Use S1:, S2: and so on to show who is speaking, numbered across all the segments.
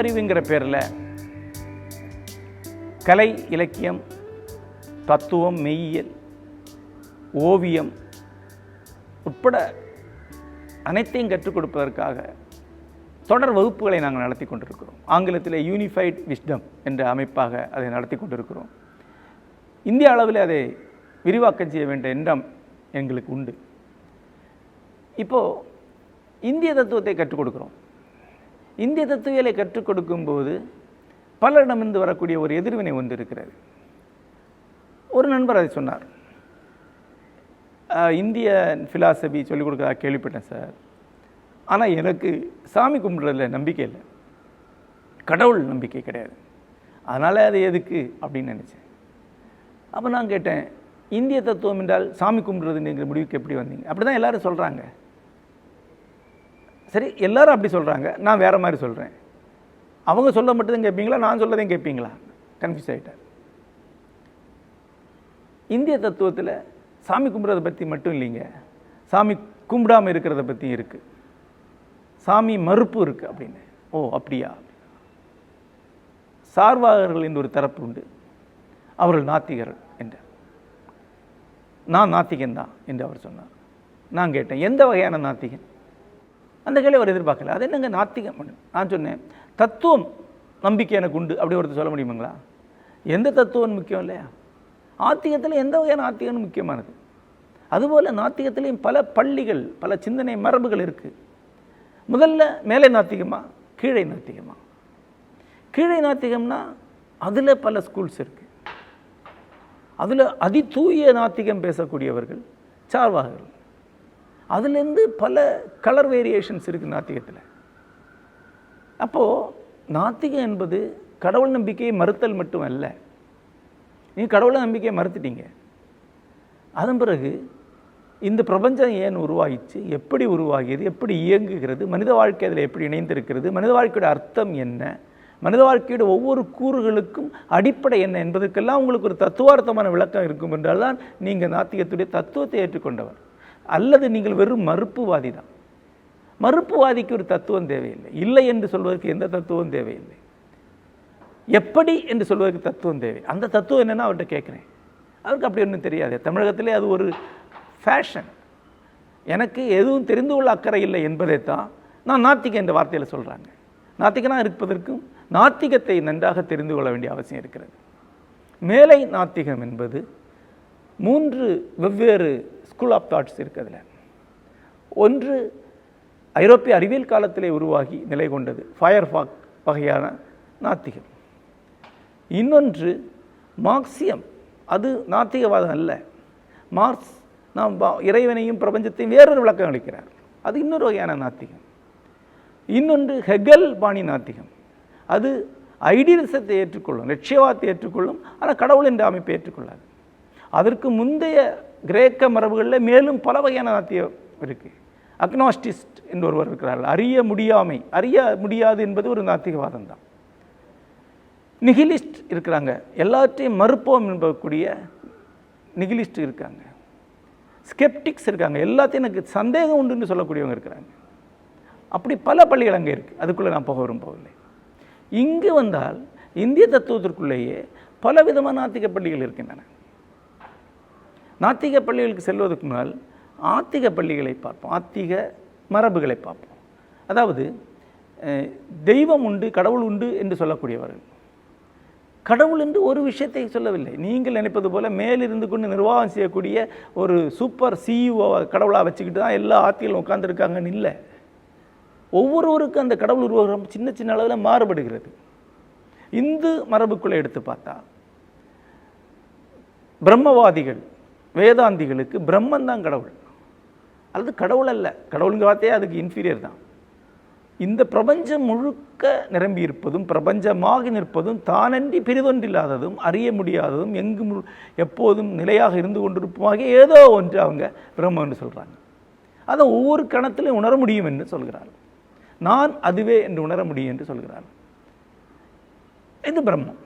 S1: அறிவுங்கிற பேரில் கலை இலக்கியம் தத்துவம் மெய்யியல் ஓவியம் உட்பட அனைத்தையும் கற்றுக் கொடுப்பதற்காக தொடர் வகுப்புகளை நாங்கள் நடத்தி கொண்டிருக்கிறோம். ஆங்கிலத்தில் யூனிஃபைட் விஸ்டம் என்ற அமைப்பாக அதை நடத்தி கொண்டிருக்கிறோம். இந்திய அளவில் அதை விரிவாக்கம் செய்ய வேண்டிய எண்ணம் எங்களுக்கு உண்டு. இப்போது இந்திய தத்துவத்தை கற்றுக் கொடுக்குறோம். இந்திய தத்துவியலை கற்றுக் கொடுக்கும்போது பலரிடமிருந்து வரக்கூடிய ஒரு எதிர்வினை ஒன்று இருக்கிறது. ஒரு நண்பர் அதை சொன்னார். இந்திய ஃபிலாசபி சொல்லிக் கொடுக்குறதா கேள்விப்பட்டேன் சார். ஆனால் எனக்கு சாமி கும்பிட்றதுல நம்பிக்கை இல்லை. கடவுள் நம்பிக்கை கிடையாது. அதனால் அது எதுக்கு? அப்படின்னு நினச்சேன். அப்போ நான் கேட்டேன் இந்திய தத்துவம் என்றால் சாமி கும்பிட்றதுங்கிற முடிவுக்கு எப்படி வந்தீங்க? அப்படி தான் எல்லோரும் சொல்கிறாங்க சரி எல்லாரும் அப்படி சொல்கிறாங்க நான் வேறு மாதிரி சொல்கிறேன் அவங்க சொல்ல மட்டும்தான் கேட்பீங்களா நான் சொல்லதையும் கேட்பீங்களா கன்ஃபியூஸ் ஆகிட்டேன் இந்திய தத்துவத்தில் சாமி கும்பிட்றத பற்றி மட்டும் இல்லைங்க. சாமி கும்பிடாமல் இருக்கிறத பற்றியும் இருக்குது சாமி மறுப்பு இருக்குது அப்படின்னு. ஓ அப்படியா? சார்வாகர்கள் என்று ஒரு தரப்பு உண்டு. அவர்கள் நாத்திகர்கள் என்றார் நான் நாத்திகன் தான் என்று அவர் சொன்னார். நான் கேட்டேன் எந்த வகையான நாத்திகன்? அந்த கேள்வி அவர் எதிர்பார்க்கல. அது என்னங்க நாத்திகம் நான் சொன்னேன் தத்துவம் நம்பிக்கை எனக்கு உண்டு அப்படி ஒருத்தர் சொல்ல முடியுமாங்களா? எந்த தத்துவம் முக்கியம் இல்லையா? ஆத்திகத்தில் எந்த வகையான ஆத்திகம்னு முக்கியமானது? அதுபோல் நாத்திகத்திலையும் பல பள்ளிகள் பல சிந்தனை மரபுகள் இருக்குது முதல்ல மேலே நாத்திகமா கீழே நாத்திகமா? கீழே நாத்திகம்னா அதில் பல ஸ்கூல்ஸ் இருக்குது அதில் அதிதூய நாத்திகம் பேசக்கூடியவர்கள் சார்வாகர்கள். அதுலேருந்து பல கலர் வேரியேஷன்ஸ் இருக்குது நாத்திகத்தில். அப்போது நாத்திகம் என்பது கடவுள் நம்பிக்கையை மறுத்தல் மட்டும் அல்ல நீங்கள் கடவுள் நம்பிக்கையை மறுத்துட்டீங்க. அதன் பிறகு இந்த பிரபஞ்சம் ஏன் உருவாகிச்சு? எப்படி உருவாகியது? எப்படி இயங்குகிறது? மனித வாழ்க்கை அதில் எப்படி இணைந்திருக்கிறது? மனித வாழ்க்கையோட அர்த்தம் என்ன? மனித வாழ்க்கையோட ஒவ்வொரு கூறுகளுக்கும் அடிப்படை என்ன என்பதற்கெல்லாம் உங்களுக்கு ஒரு தத்துவார்த்தமான விளக்கம் இருக்கும் என்றால் தான் நீங்கள் நாத்திகத்துடைய தத்துவத்தை ஏற்றுக்கொண்டவர். அல்லது நீங்கள் வெறும் மறுப்புவாதி தான் மறுப்புவாதிக்கு ஒரு தத்துவம் தேவையில்லை. இல்லை என்று சொல்வதற்கு எந்த தத்துவம் தேவையில்லை. எப்படி என்று சொல்வதற்கு தத்துவம் தேவை. அந்த தத்துவம் என்னென்னா அவர்கிட்ட கேட்குறேன். அவருக்கு அப்படி ஒன்றும் தெரியாது. தமிழகத்திலே அது ஒரு ஃபேஷன் எனக்கு எதுவும் தெரிந்து கொள்ள அக்கறை இல்லை என்பதை தான் நான் நாத்திக என்ற வார்த்தையில் சொல்கிறாங்க நாத்திகனாக இருப்பதற்கும் நாத்திகத்தை நன்றாக தெரிந்து கொள்ள வேண்டிய அவசியம் இருக்கிறது. மேலை நாத்திகம் என்பது மூன்று வெவ்வேறு ஸ்கூல் ஆஃப் தாட்ஸ் இருக்குது அதில் ஒன்று ஐரோப்பிய அறிவியல் காலத்திலே உருவாகி நிலை கொண்டது. ஃபயர் ஃபாக் வகையான நாத்திகம். இன்னொன்று மார்க்சியம் அது நாத்திகவாதம் அல்ல. மார்க்ஸ் நாம் பா- இறைவனையும் பிரபஞ்சத்தையும் வேறொரு விளக்கம் அளிக்கிறார். அது இன்னொரு வகையான நாத்திகம். இன்னொன்று ஹெகல் பாணி நாத்திகம். அது ஐடியலிசத்தை ஏற்றுக்கொள்ளும் லட்சியவாதத்தை ஏற்றுக்கொள்ளும் ஆனால் கடவுள் என்ற அமைப்பை ஏற்றுக்கொள்ளாது. அதற்கு முந்தைய கிரேக்க மரபுகளில் மேலும் பல வகையான நாத்தியம் இருக்குது அக்னாஸ்டிஸ்ட் என்று ஒருவர் இருக்கிறார்கள். அறிய முடியாமை அறிய முடியாது என்பது ஒரு நாத்திகவாதம் தான். நிகிலிஸ்ட் இருக்கிறாங்க. எல்லாத்தையும் மறுப்போம் என்பக்கூடிய நிகிலிஸ்ட் இருக்காங்க. ஸ்கெப்டிக்ஸ் இருக்காங்க. எல்லாத்தையும் எனக்கு சந்தேகம் உண்டுன்னு சொல்லக்கூடியவங்க இருக்கிறாங்க. அப்படி பல பள்ளிகள் அங்கே இருக்குது அதுக்குள்ளே நான் போக விரும்பவில்லை இங்கு வந்தால் இந்திய தத்துவத்திற்குள்ளேயே பல விதமான நாத்திக பள்ளிகள் இருக்கின்றன. நாத்திக பள்ளிகளுக்கு செல்வதற்கு முன்னால் ஆத்திக பள்ளிகளை பார்ப்போம். ஆத்திக மரபுகளை பார்ப்போம். அதாவது தெய்வம் உண்டு கடவுள் உண்டு என்று சொல்லக்கூடியவர்கள். கடவுள் என்று ஒரு விஷயத்தை சொல்லவில்லை. நீங்கள் நினைப்பது போல மேலிருந்து கொண்டு நிர்வாகம் செய்யக்கூடிய ஒரு சூப்பர் சிஇஓ கடவுளாக வச்சுக்கிட்டு தான் எல்லா ஆத்திகளும் உட்காந்துருக்காங்கன்னு இல்லை. ஒவ்வொருவருக்கும் அந்த கடவுள் உருவகம் சின்ன சின்ன அளவில் மாறுபடுகிறது. இந்து மரபுக்குள்ளே எடுத்து பார்த்தா பிரம்மவாதிகள் வேதாந்திகளுக்கு பிரம்மன் தான் கடவுள். அல்லது கடவுள் அல்ல. கடவுளுங்க வார்த்தையே அதுக்கு இன்ஃபீரியர் தான். இந்த பிரபஞ்சம் முழுக்க நிரம்பி இருப்பதும் பிரபஞ்சமாக நிற்பதும் தானன்றி பெரிதொன்றில்லாததும் அறிய முடியாததும் எங்கும் எப்போதும் நிலையாக இருந்து கொண்டிருப்பதாக ஏதோ ஒன்று அவங்க பிரம்மம் என்று சொல்கிறாங்க அதை ஒவ்வொரு கணத்திலும் உணர முடியும் என்று சொல்கிறார்கள். நான் அதுவே என்று உணர முடியும் என்று சொல்கிறார் இது பிரம்மம்.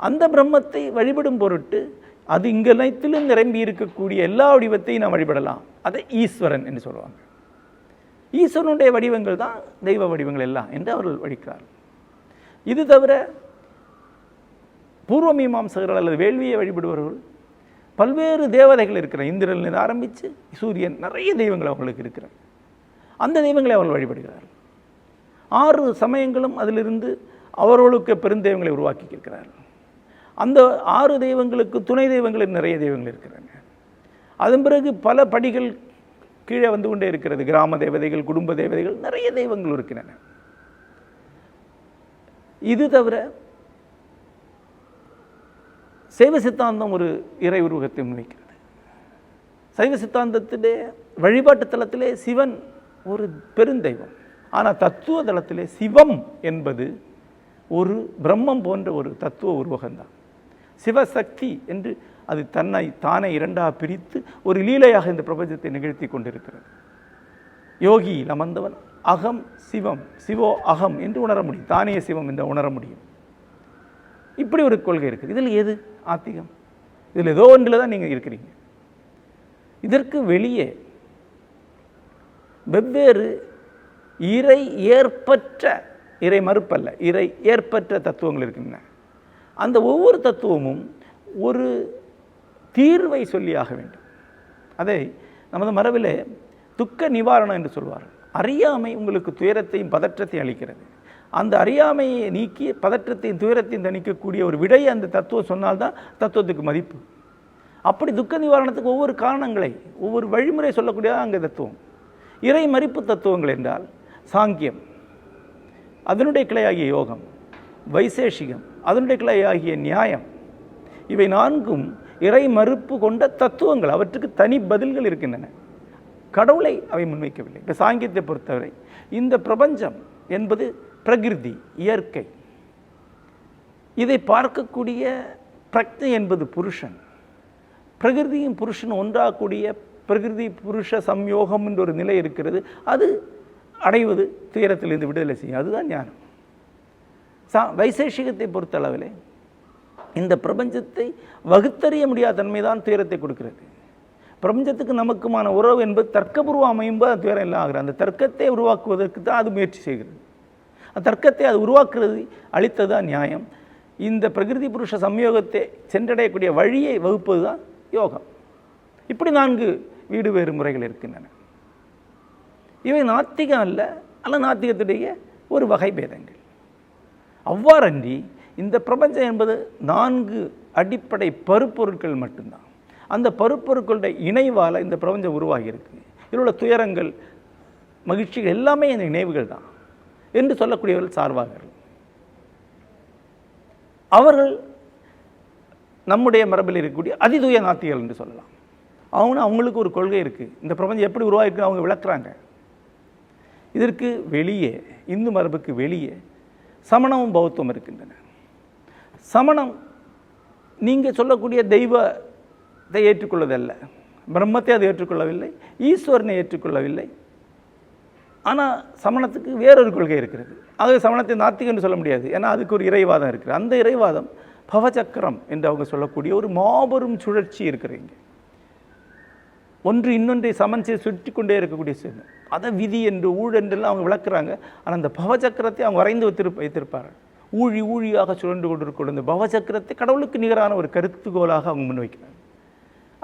S1: அந்த பிரம்மத்தை வழிபடும் பொருட்டு அது இங்கனைத்திலும் நிரம்பி இருக்கக்கூடிய எல்லா வடிவத்தையும் நாம் வழிபடலாம். அதை ஈஸ்வரன் என்று சொல்லுவாங்க. ஈஸ்வரனுடைய வடிவங்கள் தான் தெய்வ வடிவங்கள் எல்லாம் என்று அவர்கள் வழிக்கிறார்கள் இது தவிர பூர்வ மீமாம்சகர்கள் அல்லது வேள்வியை வழிபடுபவர்கள் பல்வேறு தேவதைகள் இருக்கிற இந்திரன் ஆரம்பித்து சூரியன் நிறைய தெய்வங்கள் அவர்களுக்கு இருக்கிற அந்த தெய்வங்களை அவர்கள் வழிபடுகிறார்கள் ஆறு சமயங்களும் அதிலிருந்து அவர்களுக்கு பெருந்தெய்வங்களை உருவாக்கி இருக்கிறார்கள். அந்த ஆறு தெய்வங்களுக்கு துணை தெய்வங்கள் நிறைய தெய்வங்கள் இருக்கிறாங்க. அதன் பிறகு பல படிகள் கீழே வந்து கொண்டே இருக்கிறது. கிராம தேவதைகள் குடும்ப தேவதைகள் நிறைய தெய்வங்கள் இருக்கின்றன. இது தவிர சைவ சித்தாந்தம் ஒரு இறை உருவகத்தை முன்வைக்கிறது. சைவ சித்தாந்தத்திலே வழிபாட்டு தலத்திலே சிவன் ஒரு பெருந்தெய்வம். ஆனால் தத்துவ தளத்திலே சிவம் என்பது ஒரு பிரம்மம் போன்ற ஒரு தத்துவ உருவகம்தான். சிவசக்தி என்று அது தன்னை தானே இரண்டாக பிரித்து ஒரு லீலையாக இந்த பிரபஞ்சத்தை நிகழ்த்தி கொண்டிருக்கிறது. யோகியில் அமர்ந்தவன் அகம் சிவம் சிவோ அகம் என்று உணர முடியும். தானே சிவம் என்று உணர முடியும். இப்படி ஒரு கொள்கை இருக்குது. இதில் எது ஆத்திகம். இதில் ஏதோ ஒன்றில் தான் நீங்கள் இருக்கிறீங்க. இதற்கு வெளியே வெவ்வேறு இறை ஏற்பற்ற இறை மறுப்பல்ல இறை ஏற்பற்ற தத்துவங்கள் இருக்கின்றன. அந்த ஒவ்வொரு தத்துவமும் ஒரு தீர்வை சொல்லியாக வேண்டும். அதை நமது மரபில் துக்க நிவாரணம் என்று சொல்வார்கள். அறியாமை உங்களுக்கு துயரத்தையும் பதற்றத்தையும் அளிக்கிறது. அந்த அறியாமையை நீக்கி பதற்றத்தையும் துயரத்தையும் தணிக்கக்கூடிய ஒரு விடையை அந்த தத்துவம் சொன்னால்தான் தத்துவத்துக்கு மதிப்பு. அப்படி துக்க நிவாரணத்துக்கு ஒவ்வொரு காரணங்களை ஒவ்வொரு வழிமுறை சொல்லக்கூடியது அங்கே தத்துவம். இறை மறிப்பு தத்துவங்கள் என்றால் சாங்கியம் அதனுடைய கிளையாகிய யோகம் வைசேஷிகம் அதனுடைய கிளையாகிய நியாயம். இவை நான்கும் இறை மறுப்பு கொண்ட தத்துவங்கள். அவற்றுக்கு தனி பதில்கள் இருக்கின்றன. கடவுளை அவை முன்வைக்கவில்லை. இப்போ சாங்கியத்தை பொறுத்தவரை இந்த பிரபஞ்சம் என்பது பிரகிருதி இயற்கை. இதை பார்க்கக்கூடிய பிரக்ஞை என்பது புருஷன். பிரகிருதியும் புருஷன் ஒன்றாகக்கூடிய பிரகிருதி புருஷ சம்யோகம் என்ற ஒரு நிலை இருக்கிறது. அது அடைவது துயரத்திலிருந்து விடுதலை செய்யும். அதுதான் ஞானம். சா வைசேஷிகத்தை பொறுத்தளவிலே இந்த பிரபஞ்சத்தை வகுத்தறிய முடியாத தன்மை தான் துயரத்தை கொடுக்கிறது. பிரபஞ்சத்துக்கு நமக்குமான உறவு என்பது தர்க்கபூர்வம் அமையும்போது அது துயரம் எல்லாம் ஆகிறது அந்த தர்க்கத்தை உருவாக்குவதற்கு தான் அது முயற்சி செய்கிறது. அந்த தர்க்கத்தை அது உருவாக்குறது அளித்தது தான் நியாயம். இந்த பிரகிருதி புருஷ சம்யோகத்தை சென்றடையக்கூடிய வழியை வகுப்பது தான் யோகம். இப்படி நான்கு வீடு வேறு முறைகள் இருக்கின்றன. இவை நாத்திகம் அல்ல அல்ல நாத்திகத்துடைய ஒரு வகை பேதங்கள். அவ்வாறன்றி இந்த பிரபஞ்சம் என்பது நான்கு அடிப்படை பருப்பொருட்கள் மட்டும்தான். அந்த பருப்பொருட்களுடைய இணைவால் இந்த பிரபஞ்சம் உருவாகியிருக்கு. இதில் உள்ள துயரங்கள் மகிழ்ச்சிகள் எல்லாமே இந்த நினைவுகள் தான் என்று சொல்லக்கூடியவர்கள் சார்பார்கள். அவர்கள் நம்முடைய மரபில் இருக்கக்கூடிய அதிதூய நாத்திகள் என்று சொல்லலாம். அவங்க அவங்களுக்கு ஒரு கொள்கை இருக்குது இந்த பிரபஞ்சம் எப்படி உருவாகிருக்கு அவங்க விளக்குறாங்க. இதற்கு வெளியே இந்து மரபுக்கு வெளியே சமணமும் பௌத்தம் இருக்கின்றன. சமணம் நீங்கள் சொல்லக்கூடிய தெய்வத்தை ஏற்றுக்கொள்வதல்ல. பிரம்மத்தை அது ஏற்றுக்கொள்ளவில்லை ஈஸ்வரனை ஏற்றுக்கொள்ளவில்லை. ஆனால் சமணத்துக்கு வேறொரு கொள்கை இருக்கிறது. ஆகவே சமணத்தை நாத்திகம் என்று சொல்ல முடியாது. ஏன்னா அதுக்கு ஒரு இறைவாதம் இருக்குது அந்த இறைவாதம் பவச்சக்கரம் என்று அவங்க சொல்லக்கூடிய ஒரு மாபெரும் சுழற்சி இருக்கிறீங்க ஒன்று இன்னொன்றை சமன்சை சுற்றி கொண்டே இருக்கக்கூடிய சின்னம் அதை விதி என்று ஊழ் என்றெல்லாம் அவங்க விளக்குறாங்க. ஆனால் அந்த பவச்சக்கரத்தை அவங்க வரைந்து வைத்திருப்ப வைத்திருப்பார்கள் ஊழி ஊழியாக சுழன்று கொண்டிருக்கிற இந்த பவச்சக்கரத்தை கடவுளுக்கு நிகரான ஒரு கருத்துகோலாக அவங்க முன்வைக்கிறாங்க.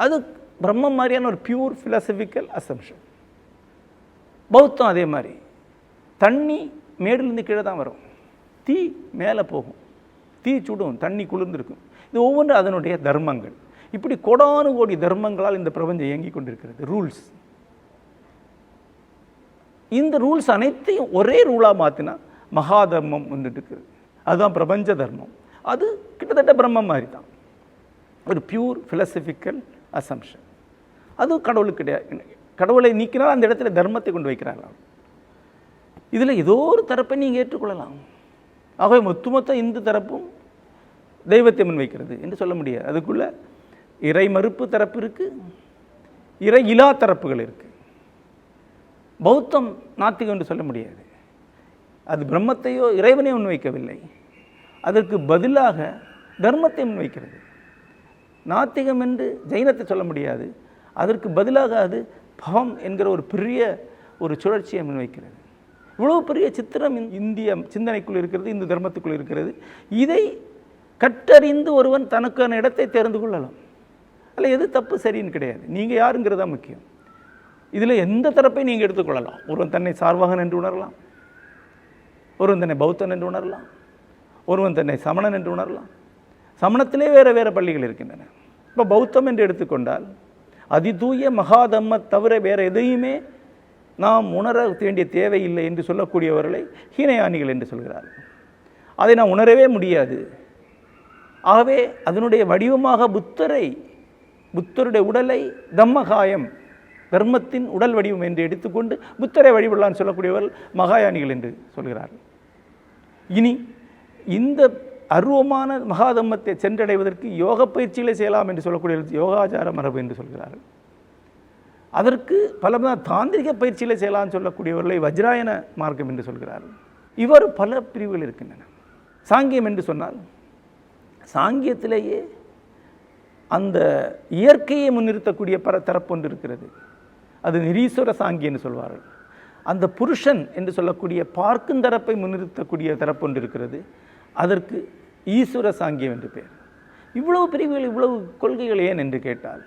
S1: அது பிரம்ம மாதிரியான ஒரு பியூர் ஃபிலாசபிக்கல் அசம்ஷன் பௌத்தம் அதே மாதிரி. தண்ணி மேடிலிருந்து கீழே தான் வரும். தீ மேலே போகும். தீ சுடும். தண்ணி குளிர்ந்திருக்கும். இது ஒவ்வொன்றும் அதனுடைய தர்மங்கள். இப்படி கோடானு கோடி தர்மங்களால் இந்த பிரபஞ்சம் இயங்கி கொண்டிருக்கிறது. ரூல்ஸ் இந்த ரூல்ஸ் அனைத்தையும் ஒரே ரூலாக மாற்றினா மகா தர்மம் வந்துட்டு இருக்குது அதுதான் பிரபஞ்ச தர்மம். அது கிட்டத்தட்ட பிரம்ம மாதிரி தான் ஒரு பியூர் ஃபிலசபிக்கல் அசம்ஷன் அது கடவுளுக்கு கிடையாது. கடவுளை நீக்கினால் அந்த இடத்துல தர்மத்தை கொண்டு வைக்கிறார்கள் இதில் ஏதோ ஒரு தரப்பை நீங்கள் ஏற்றுக்கொள்ளலாம். ஆகவே ஒத்துமொத்த இந்து தரப்பும் தெய்வத்தை முன்வைக்கிறது என்று சொல்ல முடியாது. அதுக்குள்ளே இறை மறுப்பு தரப்பு இருக்குது இறை இலா தரப்புகள் இருக்குது பௌத்தம் நாத்திகம் என்று சொல்ல முடியாது. அது பிரம்மத்தையோ இறைவனை முன்வைக்கவில்லை. அதற்கு பதிலாக தர்மத்தை முன்வைக்கிறது. நாத்திகம் என்று ஜெயினத்தை சொல்ல முடியாது. அதற்கு பதிலாக அது பவம் என்கிற ஒரு பெரிய ஒரு சுழற்சியை முன்வைக்கிறது. இவ்வளோ பெரிய சித்திரம் இந்திய சிந்தனைக்குள் இருக்கிறது இந்து தர்மத்துக்குள் இருக்கிறது. இதை கற்றறிந்து ஒருவன் தனக்கான இடத்தை தெரிந்து கொள்ளலாம். அதில் எது தப்பு சரின்னு கிடையாது. நீங்கள் யாருங்கிறதா முக்கியம். இதில் எந்த தரப்பையும் நீங்கள் எடுத்துக்கொள்ளலாம். ஒருவன் தன்னை சார்வாகன் என்று உணரலாம். ஒருவன் தன்னை பௌத்தன் என்று உணரலாம். ஒருவன் தன்னை சமணன் என்று உணரலாம். சமணத்திலே வேறு வேறு பள்ளிகள் இருக்கின்றன. இப்போ பௌத்தம் என்று எடுத்துக்கொண்டால் அதிதூய மகாதம்ம தவிர வேறு எதையுமே நாம் உணர வேண்டிய தேவையில்லை என்று சொல்லக்கூடியவர்களை ஹீனயானிகள் என்று சொல்கிறார்கள். அதை நாம் உணரவே முடியாது. ஆகவே அதனுடைய வடிவமாக புத்தரை புத்தருடைய உடலை தம்மகாயம் தர்மத்தின் உடல் வடிவம் என்று எடுத்துக்கொண்டு புத்தரை வழிபடலான்னு சொல்லக்கூடியவர்கள் மகாயானிகள் என்று சொல்கிறார்கள். இனி இந்த அருவமான மகாதம்மத்தை சென்றடைவதற்கு யோக பயிற்சிகளை செய்யலாம் என்று சொல்லக்கூடிய யோகாச்சார மரபு என்று சொல்கிறார்கள். அதற்கு பல தாந்திரிக பயிற்சிகளை செய்யலாம்னு சொல்லக்கூடியவர்களை வஜ்ராயன மார்க்கம் என்று சொல்கிறார்கள். இவர் பல பிரிவுகள் இருக்கின்றன. சாங்கியம் என்று சொன்னால் சாங்கியத்திலேயே அந்த இயற்கையை முன்னிறுத்தக்கூடிய பல தரப்பொன்று இருக்கிறது. அது நிரீஸ்வர சாங்கி என்று சொல்வார்கள். அந்த புருஷன் என்று சொல்லக்கூடிய பார்க்கும் தரப்பை முன்னிறுத்தக்கூடிய தரப்பொன்று இருக்கிறது. அதற்கு ஈஸ்வர சாங்கியம் என்று பெயர். இவ்வளவு பிரிவுகள் இவ்வளவு கொள்கைகள் ஏன் என்று கேட்டால்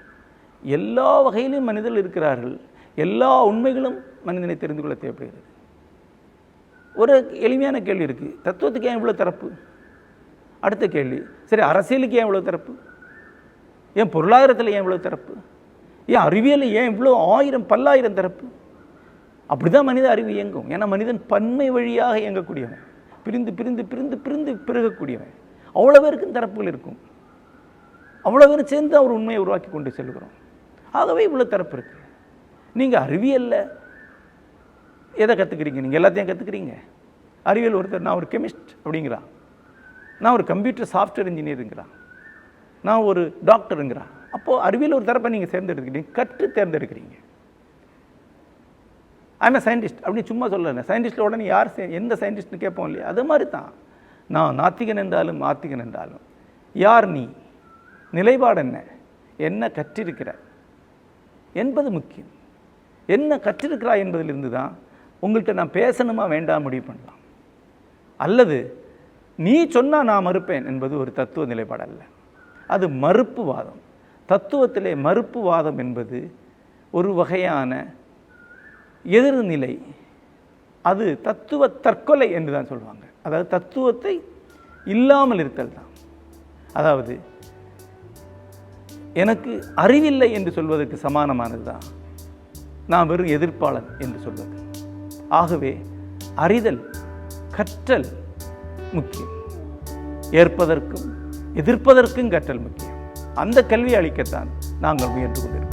S1: எல்லா வகையிலும் மனிதர்கள் இருக்கிறார்கள். எல்லா உண்மைகளும் மனிதனை தெரிந்து கொள்ள தேவைப்படுகிறது. ஒரு எளிமையான கேள்வி இருக்குது தத்துவத்துக்கு ஏன் இவ்வளோ தரப்பு? அடுத்த கேள்வி சரி அரசியலுக்கு ஏன் இவ்வளோ தரப்பு? ஏன் பொருளாதாரத்தில் ஏன் இவ்வளோ திறப்பு? ஏன் அறிவியலில் ஏன் இவ்வளோ ஆயிரம் பல்லாயிரம் திறப்பு? அப்படி தான் மனித அறிவு இயங்கும். ஏன்னா மனிதன் பன்மை வழியாக இயங்கக்கூடியவன். பிரிந்து பிரிந்து பிரிந்து பிரிந்து பிறகக்கூடியவன். அவ்வளோ பேருக்கும் தரப்புகள் இருக்கும். அவ்வளோ பேர் சேர்ந்து அவர் உண்மையை உருவாக்கி கொண்டு செல்கிறோம் ஆகவே இவ்வளோ தரப்பு இருக்குது நீங்கள் அறிவியலில் எதை கற்றுக்கிறீங்க நீங்கள் எல்லாத்தையும் கற்றுக்கிறீங்க அறிவியல் ஒருத்தர் நான் ஒரு கெமிஸ்ட் அப்படிங்கிறான். நான் ஒரு கம்ப்யூட்டர் சாஃப்ட்வேர் இன்ஜினியருங்கிறான். நான் ஒரு டாக்டருங்கிறான். அப்போது அறிவியல் ஒரு தரப்பை நீங்கள் தேர்ந்தெடுக்கிறீங்க கற்று தேர்ந்தெடுக்கிறீங்க. ஐம் சயின்டிஸ்ட் அப்படின்னு சும்மா சொல்லலை. சயின்டிஸ்ட்டில் உடனே யார் எந்த சயின்டிஸ்ட்னு கேட்போம் இல்லையா? அது மாதிரி தான். நான் நாத்திகன் என்றாலும் ஆத்திகன் என்றாலும். யார் நீ? நிலைப்பாடு என்ன? என்ன கற்றிருக்கிற? என்பது முக்கியம். என்ன கற்றிருக்கிறாய் என்பதிலிருந்து தான் உங்கள்கிட்ட நான் பேசணுமா வேண்டாம் முடிவு பண்ணலாம். அல்லது நீ சொன்னால் நான் மறுப்பேன் என்பது ஒரு தத்துவ நிலைப்பாடு அல்ல அது மறுப்பு வாதம் தத்துவத்திலே மறுப்பு வாதம் என்பது ஒரு வகையான எதிர்நிலை. அது தத்துவ தற்கொலை என்று தான் சொல்லுவாங்க. அதாவது தத்துவத்தை இல்லாமல் இருத்தல் தான். அதாவது எனக்கு அறிவில்லை என்று சொல்வதற்கு சமானமானது தான். நான் வெறும் எதிர்ப்பாளன் என்று சொல்வது. ஆகவே அறிதல் கற்றல் முக்கியம். ஏற்பதற்கும் எதிர்ப்பதற்கும் கற்றல் முக்கியம். அந்த கல்வி அளிக்கத்தான் நாங்கள் முயன்று கொண்டிருக்கிறோம்.